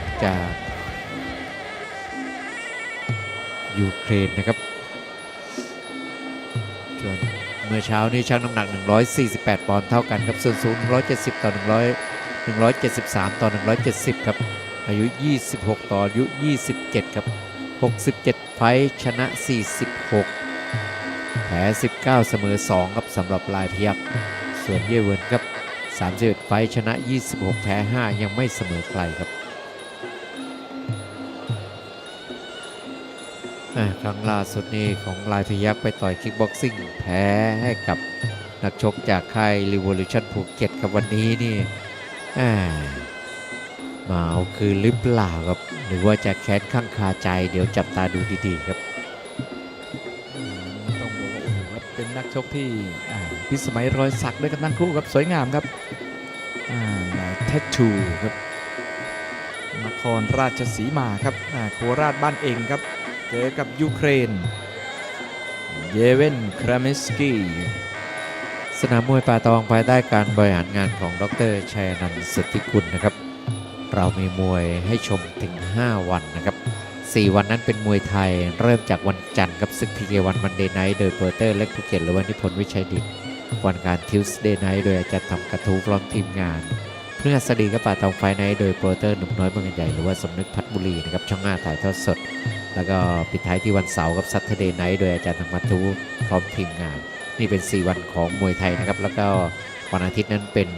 กจากยูเครนนะครับส่วนเมื่อเช้านี้ชั่งน้ำหนัก 148 ปอนด์เท่ากันครับ ส่วนสูง 170 ต่อ 100 173 ต่อ 170 ครับ อายุ 26 ต่ออายุ 27 ครับ 67 ไฟชนะ 46 แพ้ 19 เสมอ 2 ครับสำหรับลายพยักส่วนเย่เวิร์นครับ 31 ไฟชนะ 26 แพ้ 5 ยังไม่เสมอใครครับ ครั้งล่าสุดนี้ของลายพยักไปต่อยคิกบ็อกซิ่งแพ้ให้กับนักชกจากค่าย Revolution ภูเก็ตครับวันนี้นี่มาเอาคืนหรือเปล่าครับ หรือว่าจะแค้นข้างคาใจ เดี๋ยวจับตาดูดีๆครับต้องบอกว่าโอ้โหครับเป็นนักชกที่อ่าพิสมัยรอยสักด้วยกันทั้งคู่ครับสวยงามครับเทชชูครับนครราชสีมาครับโคราชบ้านเองครับ เจอกับยูเครน เยเวนคราเมสกี้ สนามมวยป่าตองภายใต้การบริหารงานของดรชัยนันท์สุทธิกุลนะครับ เรามีมวยให้ชมถึง 5 วันนะครับ 4 วันนั้นเป็นมวยไทยเริ่มจากวันจันทร์ครับศึกพีเกวันมันเดย์ไนท์โดยโปรเตอร์เล็กภูเก็ตหรือว่านิพนธ์วิชัยดิตวันการทิวส์เดย์ไนท์โดยอาจารย์ทำกระทู้พร้อมทีมงานเพื่อสดีกับป่าตองไฟไนท์โดยโปรเตอร์หนุ่มน้อยเมืองใหญ่หรือว่าสมนึกพัฒน์บุรีนะครับช่องหน้าถ่ายทอดสด แล้วก็ปิดท้ายที่วันเสาร์กับซัตเดย์ไนท์โดยอาจารย์ทำกระทู้พร้อมทีมงาน นี่เป็น 4 วันของมวยไทยนะครับ แล้วก็วันอาทิตย์นั้นเป็น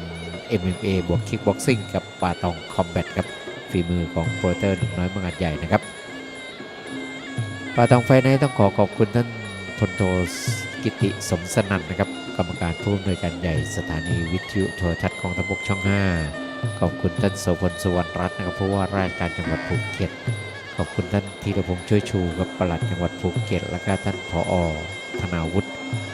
MMA บวกคิกบ็อกซิ่งกับปาตองคอมแบทครับฝีมือของโปรเตอร์หนุ่มน้อยเมืองอัดใหญ่นะครับปาตองไฟในต้องขอขอบคุณท่านพลโทกิติสมสนันนะครับกรรมการผู้อำนวยการใหญ่สถานีวิทยุโทรทัศน์กองทบกช่อง 5 ขอบคุณท่านโสพลสุวรรณรัตน์นะครับผู้ว่าราชการจังหวัดภูเก็ต อบคุณท่านธีรพงษ์ช่วยชูกับปลัดจังหวัดภูเก็ต และก็ท่านผอธนาวุฒิ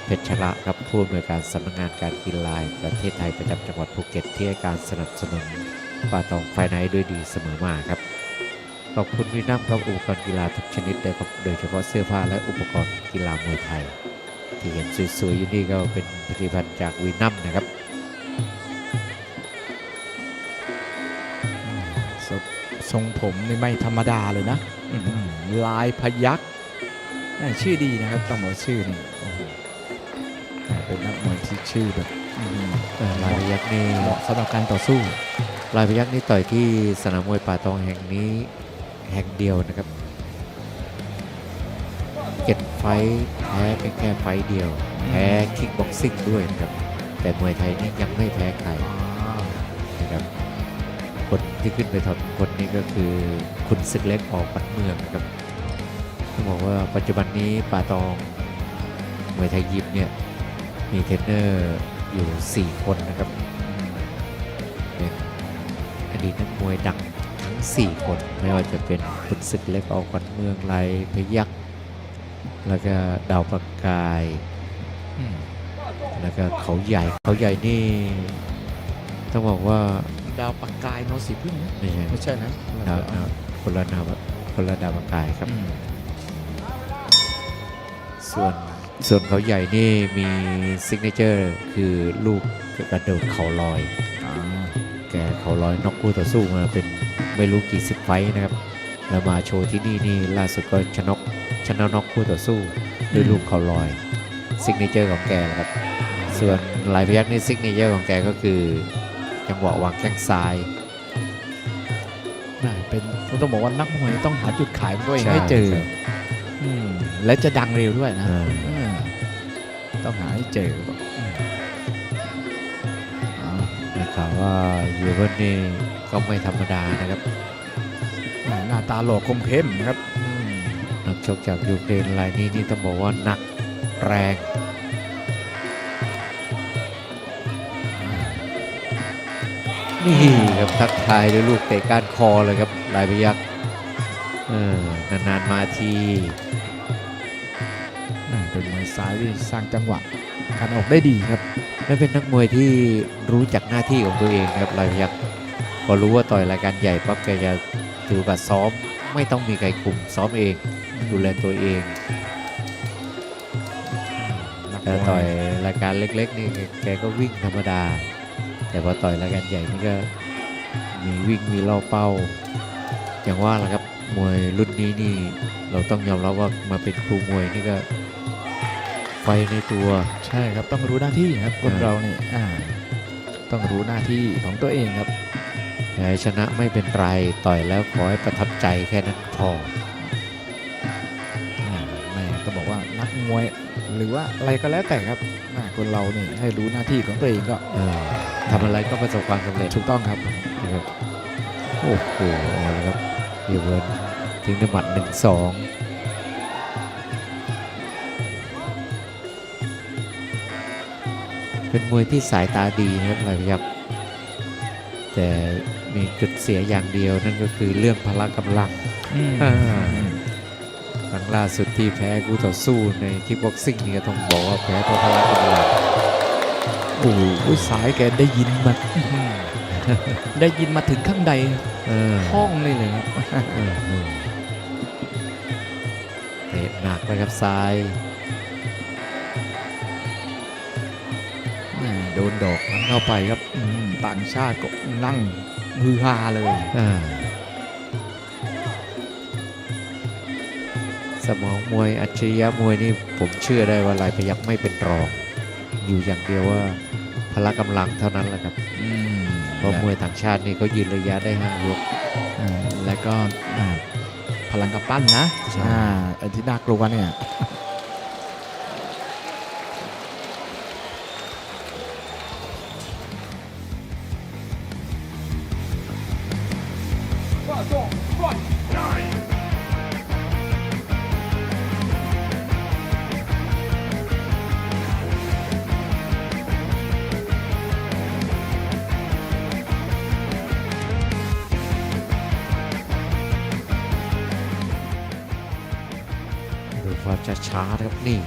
เพชระครับผู้อำนวยการสำนักงานการกีฬาประเทศไทยประจำจังหวัดภูเก็ตที่ให้การสนับสนุนปาตองไฟไนด้วยดีเสมอมาครับขอบคุณวีนัมครับอุปกรณ์กีฬาทุกชนิดเลยครับโดยเฉพาะเสื้อผ้าและอุปกรณ์กีฬามวยไทย ที่เห็นสวยๆอยู่นี่ก็เป็นผลิตภัณฑ์จากวีนัมนะครับ ทรงผมนี่ไม่ธรรมดาเลยนะอื้อหือลายพยักแม่ชื่อดีนะครับต้องบอกชื่อนี่โอ้โหแต่เป็นนักมวยที่ชื่อแบบอื้อหือเอ่อลายพยักษ์นี่เหมาะสำหรับการต่อสู้ ลายพยักษ์นี่ต่อยที่สนามมวยป่าตองแห่งนี้แห่งเดียวนะครับเจ็ดไฟท์แพ้เป็นแค่ไฟท์เดียว แพ้คิกบ็อกซิ่งด้วยนะครับ แต่มวยไทยนี่ยังไม่แพ้ใครนะครับ คนที่ขึ้นไปถอดมงคนนี้ก็คือคุณศึกเล็กออกปัดเมืองนะครับต้องบอกว่าปัจจุบันนี้ป่าตองมวยไทยยิมเนี่ยมีเทรนเนอร์อยู่ 4 คนนะครับเป็นอดีตนักมวยดังทั้ง 4 คน ไม่ว่าจะเป็นคุณศึกเล็กออกปัดเมืองไรพยักษ์แล้วก็ดาวประกายอืมแล้วก็เขาใหญ่เขาใหญ่นี่ต้องบอกว่า ดาวปักกายโนสีพึ่งนะไม่ใช่ไม่ใช่นะดาวดาวคนละดาวคนละดาวกายครับ อืมส่วนส่วนเขาใหญ่นี่มีซิกเนเจอร์คือลูกกระโดดเข่าลอย อ่าแกเข่าลอยน็อกคู่ต่อสู้มาเป็นไม่รู้กี่สิบไฟต์นะครับ แล้วมาโชว์ที่นี่นี่ล่าสุดก็ชนะชนะน็อกคู่ต่อสู้ด้วยลูกเข่าลอยซิกเนเจอร์ของแกนะครับ ส่วนลายพยักนี่ซิกเนเจอร์ของแกก็คือ จังหวะวางแข้งซ้ายน่าเป็นต้องบอกว่านักมวยต้องหาจุดขายของตัวเองใช่ให้เจอครับอืมและจะดังเร็วด้วยนะอ่าเออต้องหาให้เจออืมอ่าได้ข่าวว่ายูเวนนี่ก็ไม่ธรรมดานะครับหน้าตาหล่อคมเข้มนะครับอืมนักชกจากยูเครนรายนี้นี่ต้องบอกว่าหนักแรง นี่ครับทักทายด้วยลูกเตะก้านคอเลยครับลายพยักษ์เออนานๆมาทีน่าเป็นมวยซ้ายที่สร้างจังหวะการออกได้ดีครับ และเป็นนักมวยที่รู้จักหน้าที่ของตัวเองครับลายพยักษ์พอรู้ว่าต่อยรายการใหญ่ปั๊บแกจะถือกับซ้อม ไม่ต้องมีใครคุมซ้อมเองดูแลตัวเองนักมแต่วยต่อยรายการเล็กๆนี่แกก็วิ่งธรรมดา แต่พอต่อยรายการใหญ่นี่ก็มีวิ่งมีล่อเป้า อย่างว่าแหละครับมวยรุ่นนี้นี่เราต้องยอมรับว่ามาเป็นครูมวยนี่ก็ไฟในตัวใช่ครับต้องรู้หน้าที่ครับคนอ่าเราเนี่ยอ่าต้องรู้หน้าที่ของตัวเองครับแพ้ชนะไม่เป็นไรต่อยแล้วขอให้ประทับใจแค่นั้นพออ่าแม่ก็บอกว่านักมวยหรือว่าอะไรก็แล้วแต่ครับอ่า คนเราเนี่ยให้รู้หน้าที่ของตัวเองก็เออทำอะไรก็ประสบความสำเร็จถูกต้องครับนะครับโอ้โหเอาละครับเฮียเวิร์นทิ้งด้วยหมัดหนึ่งสองเป็นมวยที่สายตาดีนะครับอะไรครับแต่มีจุดเสียอย่างเดียวนั่นก็คือเรื่องพละกำลังอ่าครั้ง ล่าสุดที่แพ้คู่ต่อสู้ในคิกบ็อกซิ่งนี่ก็ต้องบอกว่าแพ้เพราะพละกำลังโอ้โหสายแกได้ยินมาได้ยินมาถึงข้างในเออห้องนี่เลยครับเออเออเตะหนักเลยครับซ้ายแม่โดนดอกนั้นเข้าไปครับอืมต่างชาติก็นั่งฮือฮาเลยอ่า สมองมวยอัจฉริยะมวยนี่ผมเชื่อได้ว่าลายพยักไม่เป็นรอง อยู่อย่างเดียวว่าพละกำลังเท่านั้นแหละครับอืมเพราะมวยต่างชาตินี่เขายืนระยะได้ห้ายกอ่าแล้วก็อ่าพลังกำปั้นนะใช่อ่าไอ้ที่น่ากลัวเนี่ย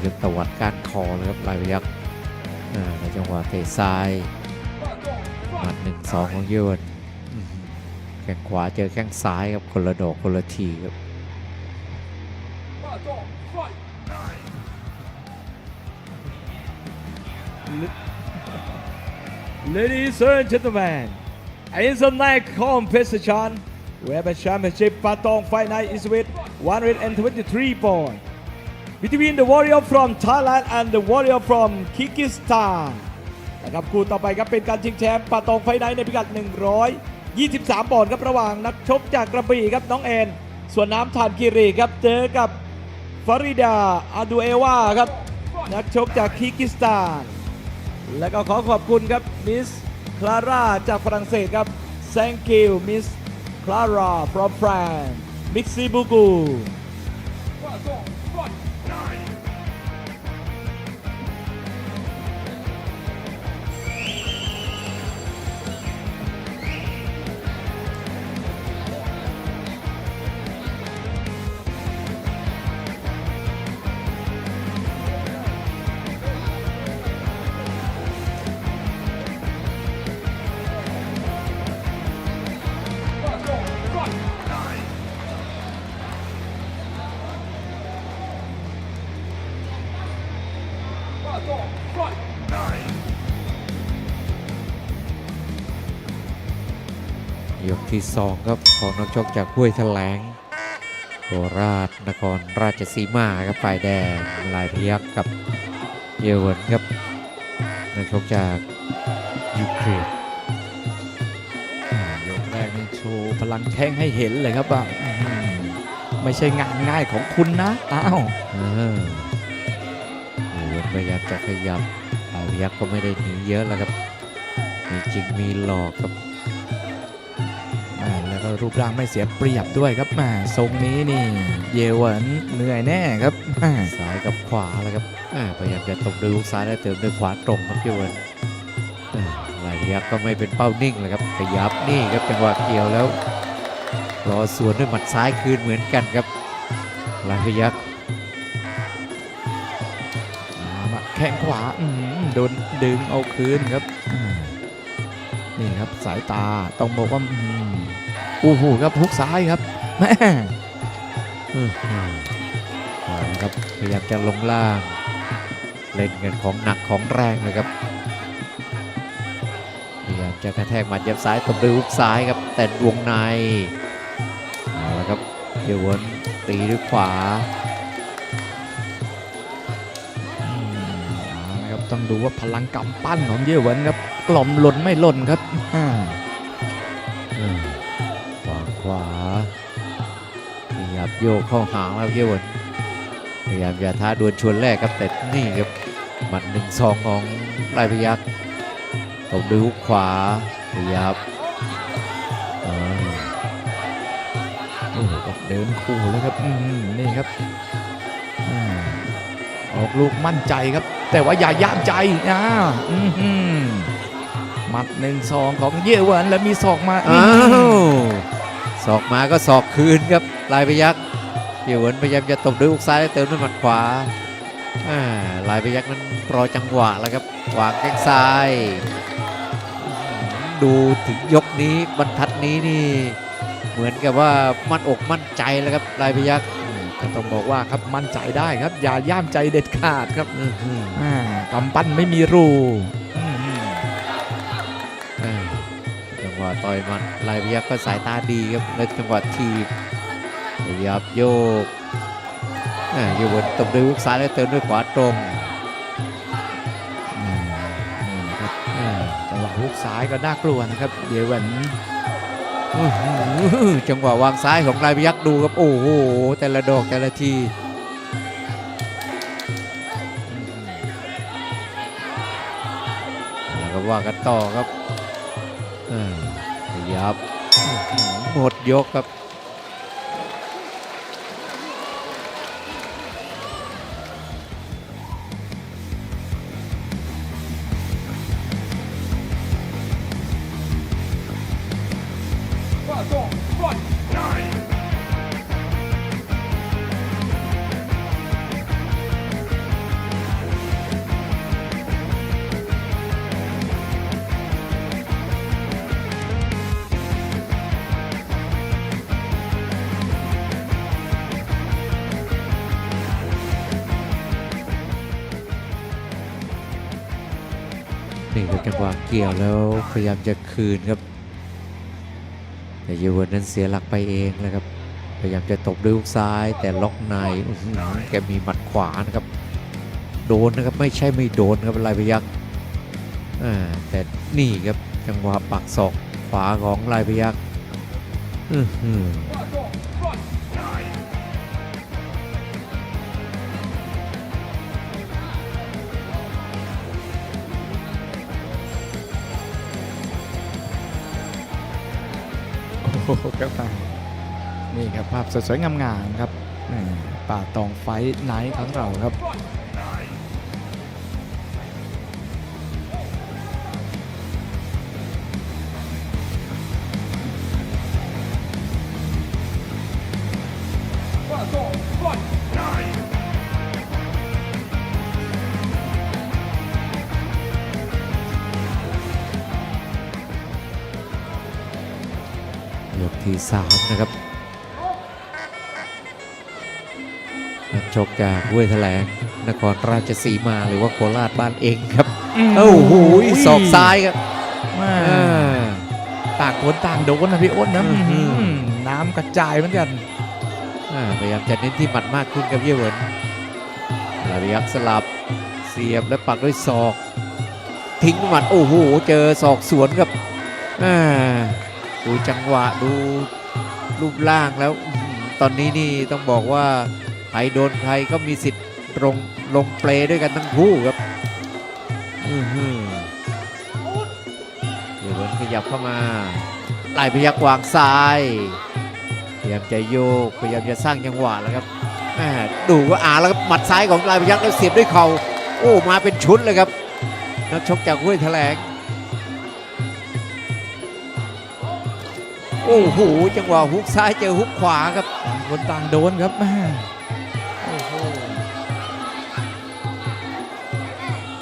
ครับตวัดการคอเลยครับลายพยักในจังหวะเตะซ้ายหมัดหนึ่งสองของยวนแข้งขวาเจอแข้งซ้ายครับคนละดอกคนละทีครับ Ladies and gentlemen, in the night competition, where the championship Patong Fight Night is with 123 points. Between the warrior from Thailand and the warrior from Kyrgyzstan นะครับคู่ต่อไปครับเป็นการชิงแชมป์ปาตองไฟไนท์ในพิกัด 123 ปอนด์ครับระหว่างนักชกจากกระบี่ครับน้องแอนส่วนน้ำทานกิรีครับเจอกับฟาริดาอาดูเอวาครับนักชกจากคีร์กิสถาน และก็ขอขอบคุณครับมิสคลาร่าจากฝรั่งเศสครับ thank you Miss Clara from France Mixi Bugu สองครับของนักชกจากห้วยแถลงโคราชนครราชสีมาครับฝ่ายแดงลายพยักกับเยอวนครับนักชกจากยูเครนยกแรกนี่โชว์พลังแข้งให้เห็นเลยครับว่าอื้อหือไม่ใช่งานง่ายของคุณนะอ้าวอ่าเยอวนพยายามจะขยับลายพยักก็ไม่ได้หนีเยอะแล้วครับมีจริงมีหลอกครับอ่า แล้วก็รูปร่างไม่เสียเปรียบด้วยครับมาทรงนี้นี่เยหวนเหนื่อยแน่ครับอ่าซ้ายกับขวาแล้วครับพยายามจะตบด้วยลูกซ้ายแล้วเติมด้วยขวาตรงครับเยอวนอ่าลายพยักก็ไม่เป็นเป้านิ่งเลยครับขยับนี่ครับจังหวะเกี่ยวแล้วรอสวนด้วยหมัดซ้ายคืนเหมือนกันครับลายพยักแข้งขวาโดนดึงเอาคืนครับนี่ครับสายตาต้องบอกว่า โอ้โหครับฮุกซ้ายครับแม่ครับพยายามจะลงล่าง เล่นกันของหนักของแรงเลยครับพยายามจะกระแทกหมัดเย็บซ้ายตบด้วยฮุกซ้ายครับ แต่วงในเอาเยาหวนตีด้วยขวาครับต้องดูว่าพลังกำปั้นของเย่เหวินครับกล่อมหล่นไม่หล่นครับ โยกเข้าหาแล้วเยาหวนพยายามจะท้าดวลชวนแรกครับแต่นี่ครับหมัดหนึ่งสองของลายพยักษ์ตบด้วยฮุกขวาขยับอ่าโอ้โหเดินคู่เลยครับอืมนี่ครับอ่าออกลูกมั่นใจครับ แต่ว่าอย่าย่ามใจอ่าอื้อหือหมัดหนึ่งสองของเย่เหวินแล้วมีศอกมาอ้าวศอกมาก็ศอกคืนครับลายพยักษ์ เยาหวนพยายามจะตบด้วยฮุกซ้ายแล้วเติมด้วยหมัดขวาอ่าลายพยักษ์นั้นรอจังหวะแล้วครับวางแข้งซ้าย ดูถึงยกนี้บรรทัดนี้นี่เหมือนกับว่ามั่นอกมั่นใจแล้วครับลายพยักษ์ก็ต้องบอกว่าครับมั่นใจได้ครับอย่าย่ามใจเด็ดขาดครับอื้อหืออ่ากำปั้นไม่มีรูอืมอ่าจังหวะต่อยหมันลายพยักษ์ก็สายตาดีครับแล้วจังหวะทีบ พยายามโยกอยู่บนตบด้วยฮุกซ้ายแล้วเติมด้วยขวาตรงจังหวะฮุกซ้ายก็น่ากลัวนะครับเดี๋ยวเหวินจังหวะวางซ้ายของลายพยักษ์ดูครับโอ้โหแต่ละดอกแต่ละทีแล้วก็ว่ากันต่อครับอ่าพยายามอื้อหือหมดยกครับ เกี่ยวแล้วพยายามจะคืนครับ แต่เยาวนนั้นเสียหลักไปเองนะครับ พยายามจะตบด้วยฮุกซ้าย แต่ล็อกในอืแกมีหมัดขวานะครับ โดนนะครับไม่ใช่ไม่โดนครับลายพยักษ์แต่นี่ครับจังหวะปักศอกขวาของลายพยักษ์ ครับนี่ครับภาพสวยๆงามๆครับป่าตองไฟไนท์ของเราครับ ยกที่สามนะครับนักชกจากห้วยแถลงนครราชสีมาหรือว่าโคราชบ้านเองครับโอ้โหศอกซ้ายครับแม่อ่าต่างคนต่างโดนนะพี่อ้นนะอื้อหืออื้อหือน้ำกระจายเหมือนกันอ่าพยายามจะเน้นที่หมัดมากขึ้นครับเยี่ยเหวินลาบิยักษ์สลับเสียบและปักด้วยศอก ทิ้งหมัดโอ้โหเจอศอกสวนครับอ่า ดูจังหวะดูรูปร่างแล้วตอนนี้นี่ต้องบอกว่าใครโดนใครก็มีสิทธิ์ลงลงเปลด้วยกันทั้งคู่ครับอือหือเยี่ยเหวินขยับเข้ามาไล่พยักวางซ้ายพยายามจะโยกพยายามจะสร้างจังหวะแล้วครับดูว่าอ่าแล้วครับหมัดซ้ายของลายพยักษ์แล้วเสียบด้วยเข่าโอ้มาเป็นชุดเลยครับนักชกจากห้วยแถลง อ้โหจังหวะฮุกซ้ายเจอฮุกขวาครับต่างคนต่างโดนครับแม่โอ้โห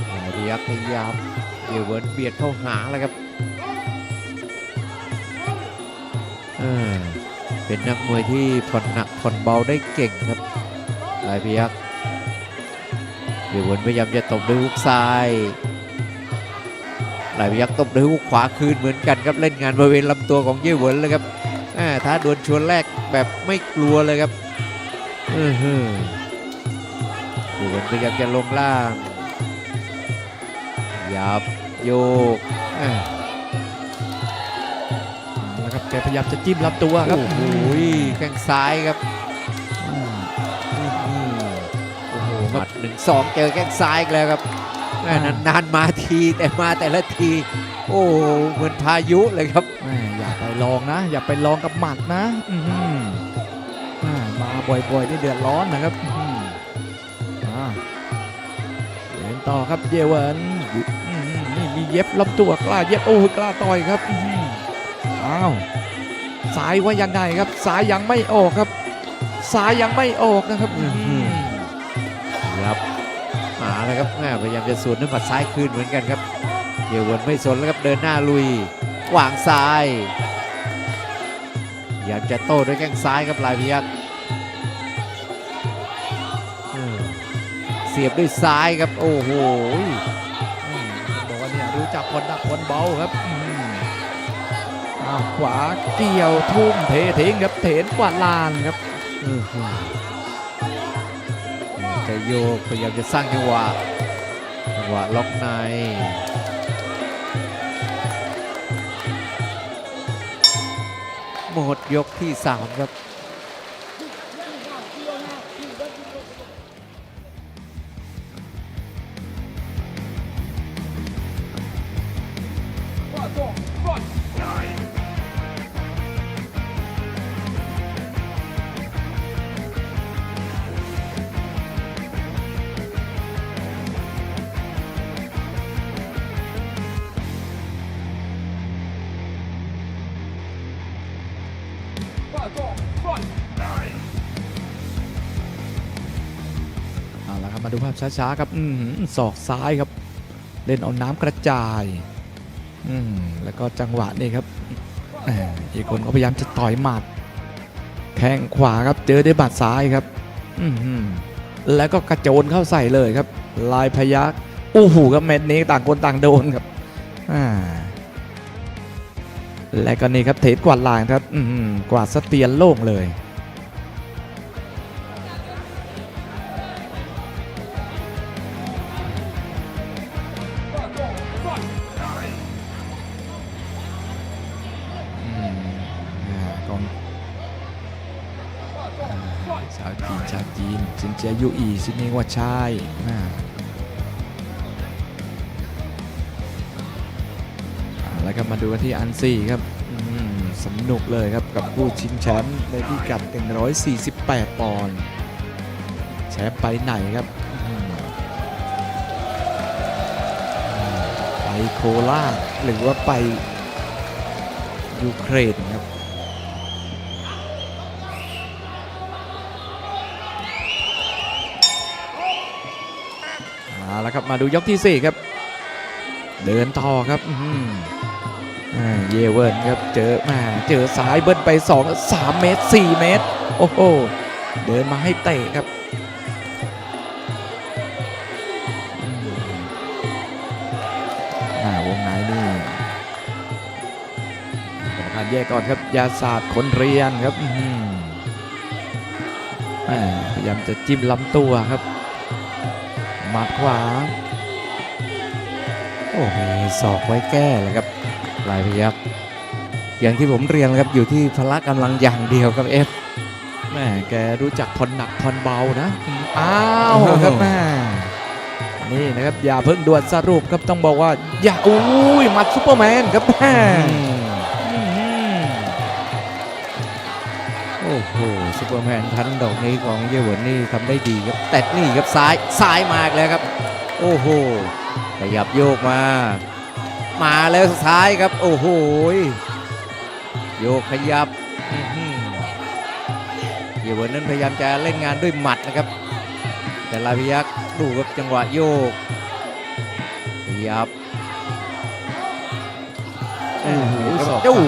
ลายพยักษ์พยายามเดี๋ยวเวิร์นเบียดเข้าหาแล้วครับอ่าเป็นนักมวยที่ผ่อนหนักผ่อนเบาได้เก่งครับลายพยักษ์เดี๋ยวเวิร์นพยายามจะตบด้วยฮุกซ้าย ลายพยักษ์ตบด้วยฮุกขวาคืนเหมือนกันครับเล่นงานบริเวณลำตัวของเย่เหวินเลยครับอ่าท้าดวลชวนแรกแบบไม่กลัวเลยครับเออเฮ้อดูกันพยายามจะลงล่างยับโยกอ่าแล้วครับแกพยายามจะจิ้มลำตัวครับโอ้โหแข้งซ้ายครับอืมโอ้โหหมัดหนึ่งสองเจอแข้งซ้ายอีกแล้วครับ แม่นานๆมาทีแต่มาแต่ละที โอ้โหเหมือนพายุเลยครับแม่อย่าไปลองนะ อย่าไปลองกับหมัดนะอื้อหืออ่ามาบ่อยๆนี่เดือดร้อนนะครับอื้อหืออ่าเดินต่อครับเยเวนอื้อหือนี่มีเย็บลำตัวกล้าเย็บโอ้ยกล้าต่อยครับอื้อหืออ้าวซ้ายว่ายังไงครับซ้ายยังไม่ออกครับซ้ายยังไม่ออกนะครับอื้อหือครับ ครับแม่พยายามจะสวนด้วยหมัดซ้ายคืนเหมือนกันครับเดี๋ยววนไม่สนแล้วครับเดินหน้าลุยวางซ้ายพยายามจะโต้ด้วยแข้งซ้ายครับลายพยักเออเสียบด้วยซ้ายครับโอ้โหอืมบอกว่าเนี่ยรู้จักคนหนักคนเบาครับอืมอ้าวขวาเกี่ยวทุ่มเททิ้งครับเถนกวาดลานครับอื้อหือจะโยกพยายามจะสร้างจังหวะจั งหวะล็อกในหมดยกที่สามครับ มาดูภาพช้าๆครับอือหือศอกซ้ายครับ เล่นเอาน้ำกระจายอืแล้วก็จังหวะนี่ครับแหมอีกคนก็พยายามจะต่อยหมัด แข้งขวาครับเจอด้วยบัดซ้ายครับอืแล้วก็กระโจนเข้าใส่เลยครับ ลายพยักอู้หูครับเม็ดนี้ต่างคนต่างโดนครับอและก็นี่ครับเทกวาดลางครับอืกวาดสเตียนโล่งเลย เจียยูอีซินเนว่าชายอ่าอ่แล้วก็มาดูกันที่อันซี่ครับสนุกเลยครับกับผู้ชิงแชมป์ในพิกัด 148 ปอนด์แชมป์ไปไหนครับ ไปโคราชหรือว่าไปยูเครนครับ ล้วครับมาดูยกที่ 4 ครับ เดินต่อครับเยเวิร์นครับเจอมาเจอซ้ายเบิ้ลไป 2 3 เมตร 4 เมตร โอ้โห เดินมาให้เตะครับวงในนี่กรรมการแยกก่อนครับยาศาสตร์คนเรียนครับพยายามจะจิ้มลำตัวครับ หมัดขวา โอ้มีศอกไว้แก้เลยครับลายพยักอย่างที่ผมเรียนนะครับอยู่ที่พละกำลังอย่างเดียวครับเอฟแม่แกรู้จักผ่อนหนักผ่อนเบานะอ้าวครับแม่นี่นะครับอย่าเพิ่งด่วนสรุปครับต้องบอกว่าอย่าอุ้ยหมัดซุปเปอร์แมนครับแม่ ซูเปอร์แมนทันดอกนี้ของเยาวนนี่ทำได้ดีครับแต่นี่ครับซ้ายซ้ายมาอีกแล้วครับ โอ้โหขยับโยกมา มาแล้วซ้ายครับ โอ้โหโยกขยับอื้อหือเยาวนนั้นพยายามจะเล่นงานด้วยหมัดนะครับ แต่ลายพยักดูครับจังหวะโยกขยับโอ้โหศอกโอ้โห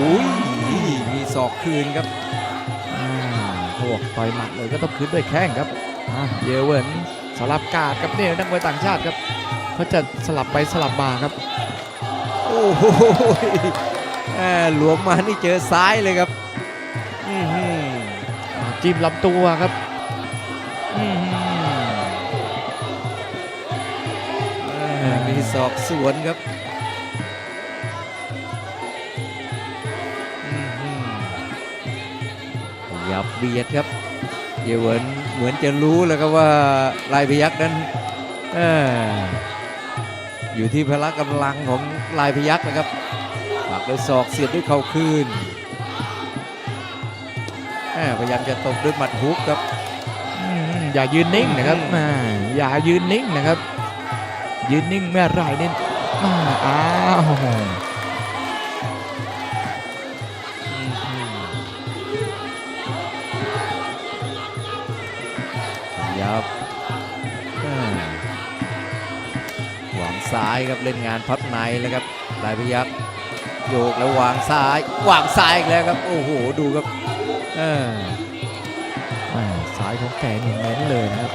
มีศอกคืนครับอ่าเขา บอกต่อยหมัดเลยก็ต้องคืนด้วยแข้งครับอะเยเวิร์นสลับการ์ดครับเนี่ยนักมวยต่างชาติครับเขาจะสลับไปสลับมาครับโอ้โหแหม่หลวมมานี่เจอซ้ายเลยครับจิ้มลำตัวครับอื้อหือมีศอกสวนครับ ยับเบียดครับเยาเหวินเหมือนจะรู้แล้วครับว่าลายพยักษ์นั้นเอ่ออยู่ที่พละกำลังของลายพยักษ์นะครับปักด้วยศอกเสียบด้วยเข่าคืนแม่พยายามจะตบด้วยหมัดฮุกครับอืมอย่ายืนนิ่งนะครับอ่าอย่ายืนนิ่งนะครับ ยืนนิ่งเมื่อไหรนี่อ่าอ้าว ซ้ายครับเล่นงานพับในแล้วครับลายพยักโยกแล้ววางซ้ายวางซ้ายอีกแล้วครับโอ้โหดูครับอ่าสายของแกนี่เน้นเลยนะครับ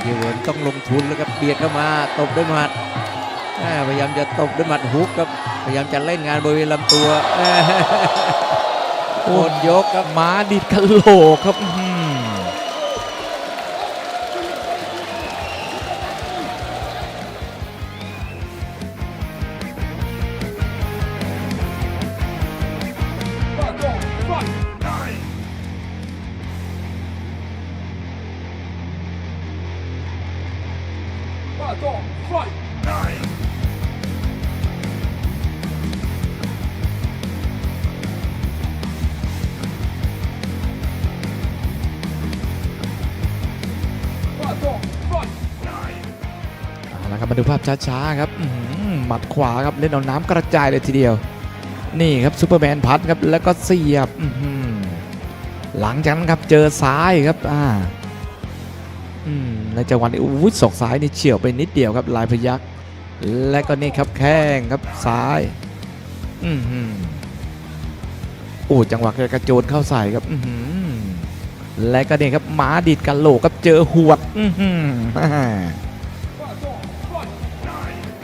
เยาเหวินต้องลงทุนแล้วครับเบียดเข้ามาตบด้วยหมัดพยายามจะตบด้วยหมัดฮุกครับพยายามจะเล่นงานบริเวณลำตัวโอนยกครับม้าดิดกะโหลกครับ ภาพช้าๆครับหมัดขวาครับเล่นเอาน้ำกระจายเลยทีเดียว นี่ครับซูเปอร์แมนพัดครับแล้วก็เสียบหลังจากนั้นครับเจอซ้ายครับอ่าอืมในจังหวะนี้อุ้ยศอกซ้ายนี่เฉียวไปนิดเดียวครับลายพยักและก็นี่ครับแข้งครับซ้ายอือหือโอ้จังหวะกระโจนเข้าใส่ครับ อืและก็นี่ครับหมาดีดกันโหลกครับเจอหวด อื อหื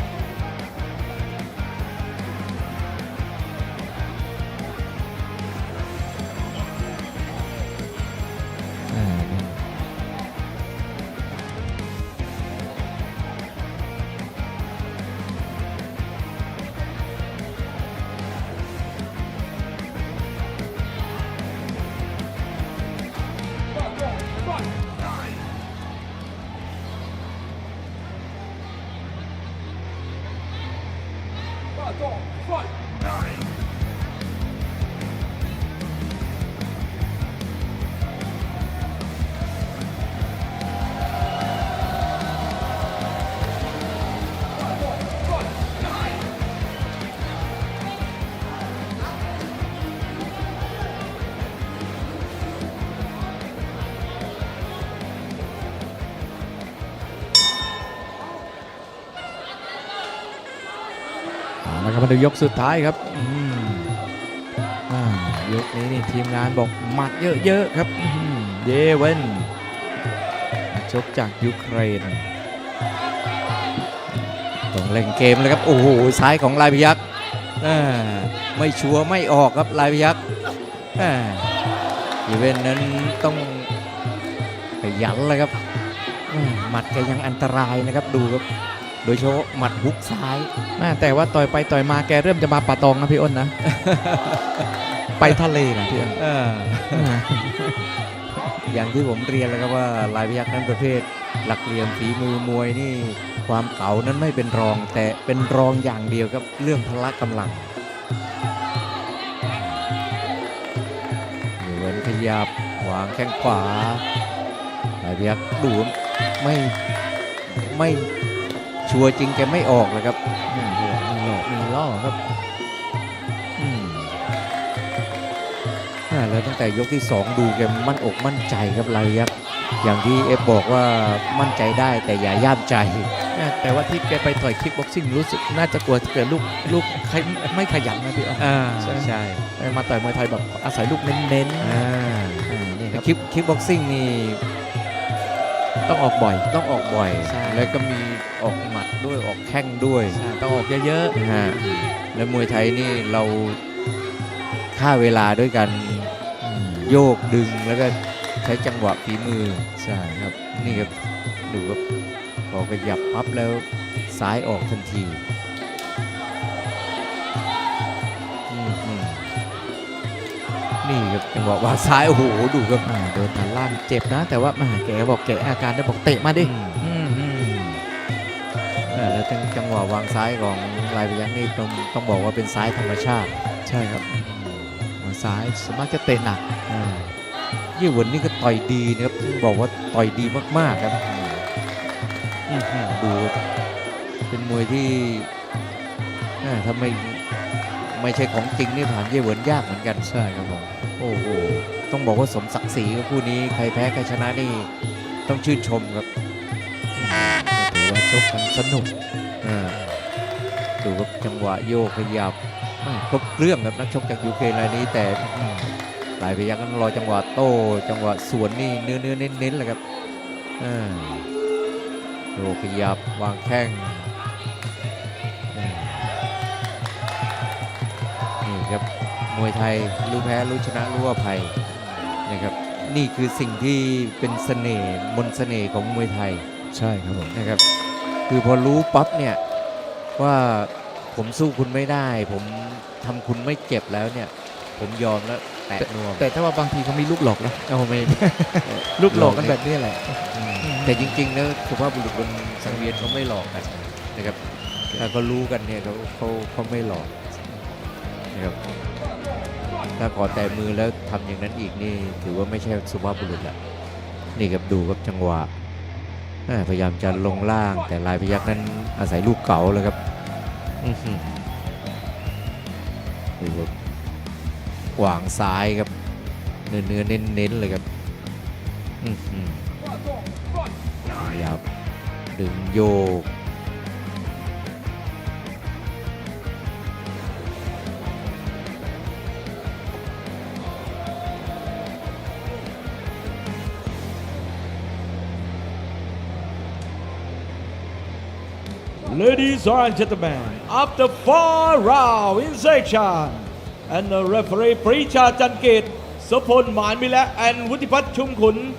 เอาละครับมาดูยกสุดท้ายครับอืมอ่ายกนี้นี่ทีมงานบอกหมัดเยอะๆครับอื้อหือเยเวนนักชกจากยูเครนต้องเล่นเกมเลยครับ โอ้โหซ้ายของลายพยักษ์อ่าไม่ชัวร์ไม่ออกครับลายพยักษ์อ่าอีเวนต์นั้นต้องขยันเลยครับอ่าหมัดแกยังอันตรายนะครับดูครับ โดยเฉพาะหมัดฮุกซ้ายแม่แต่ว่าต่อยไปต่อยมาแกเริ่มจะมาป่าตองนะพี่อ้นนะ ไปทะเลนะพี่อ้นอ่าอย่างที่ผมเรียนแล้วครับว่าลายพยักษ์นั้นประเภท หลักเหลี่ยมฝีมือมวยนี่ ความเก่านั้นไม่เป็นรอง แต่เป็นรองอย่างเดียวครับเรื่องพละกำลังอยู่เว้นขยับวางแข้งขวาลายพยักษ์ดูไม่ไม่ ชัวร์จริงแกไม่ออกเลยครับมีหัวมีหลอกมีล่อครับอืมอ่าแล้วตั้งแต่ยกที่ 2 ดูแกมั่นอกมั่นใจครับลายยักษ์อย่างที่เอฟบอกว่ามั่นใจได้แต่อย่าย่ามใจแม่แต่ว่าที่แกไปต่อยคิกบ็อกซิ่งรู้สึกน่าจะกลัวเกิดลูกลูกใครไม่ขยันนะพี่อ้นอ่าใช่ใช่เออมาต่อยมวยไทยแบบอาศัยลูกเน้นๆอ่าอ่านี่ครับคิกคิกบ็อกซิ่งนี่ต้องออกบ่อยต้องออกบ่อยใช่แล้วก็มี ออกหมัดด้วยออกแข้งด้วยใช่ต้องออกเยอะนะฮะแล้วมวยไทยนี่เราฆ่าเวลาด้วยกันอืมโยกดึงแล้วก็ใช้จังหวะฝีมือใช่ครับนี่ครับดูครับพอขยับปั๊บแล้วซ้ายออกทันทีอื้อหือนี่ครับจังหวะวางซ้ายโอ้โหดูครับอ่าโดนตัดล่างเจ็บนะ แต่ว่าแหมาแกบอกแกอาการได้บอกเตะมาดิ จังจังหวะวางซ้ายของลายพยักษ์นี่ต้องต้องบอกว่าเป็นซ้ายธรรมชาติ ใช่ครับหัวซ้ายสวนมากจะเตะหนักอ่าเยี่ยหวนนี่ก็ต่อยดีนะครับต้องบอกว่าต่อยดีมากๆครับอื้อหือดูครับเป็นมวยที่อ่าถ้าไม่ไม่ใช่ของจริงนี่ผ่านเยี่ยหวนยากเหมือนกันใช่ครับผมโอ้โหต้องบอกว่าสมศักดิ์ศรีกับคู่นี้ใครแพ้ใครชนะนี่ต้องชื่นชมครับถือว่า ชกกันสนุกอ่าดูครับจังหวะโยกขยับไม่ครบเครื่องครับนักชกจากยูเครนรายนี้แต่หลายพยักนั้นรอจังหวะโต้จังหวะสวนนี่เนื้อเนื้อเน้นเน้นๆเลยครับอ่าโยกขยับวางแข้งอ่านี่ครับมวยไทยรู้แพ้รู้ชนะรู้อภัยนะครับนี่คือสิ่งที่เป็นเสน่ห์มนต์เสน่ห์ของมวยไทยใช่ครับผมนะครับ คือพอรู้ปั๊บเนี่ยว่าผมสู้คุณไม่ได้ ผมทำคุณไม่เจ็บแล้วเนี่ย ผมยอมแล้วแตะนวมแต่ถ้าว่าบางทีเขามีลูกหลอกนะเอาไม่ลูกหลอกกันแบบนี้แหละอืมแต่จริงๆแล้วสุภาพบุรุษบนสังเวียนเขาไม่หลอกกันนะครับถ้าเขารู้กันเนี่ยเขาเขาเขาไม่หลอกนะครับถ้าขอแต่มือแล้วทำอย่างนั้นอีกนี่ ถือว่าไม่ใช่สุภาพบุรุษละนี่ครับดูครับจังหวะอ่า พยายามจะลงล่างแต่ลายพยักนั้นอาศัยลูกเก่าเลยครับอื้อหือดูครับขวางซ้ายครับ เนื้อเนื้อเน้นเน้นๆเลยครับอื้อหือขยับดึงโยก Ladies and gentlemen, after four rounds in section, and the referee Precha Jankit, Sopon Manmila, and Wutipat Chumkun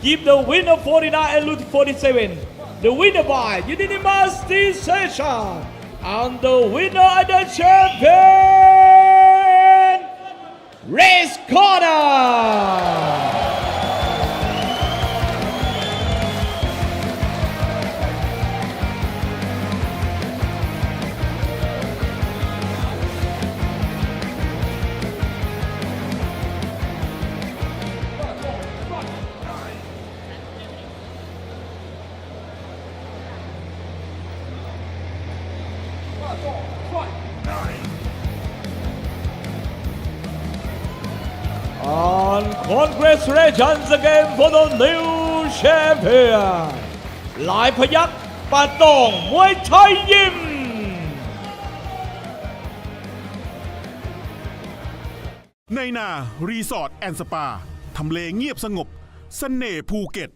give the winner 49 and Lut 47. The winner by unanimous decision, and the winner and the champion, Race Corner. Congratulations the game for the new champion ลายพยักปาตองมวยไทยยิม ในนารีสอร์ทแอนด์สปา ทำเลเงียบสงบสเสน่ห์ภูเก็ต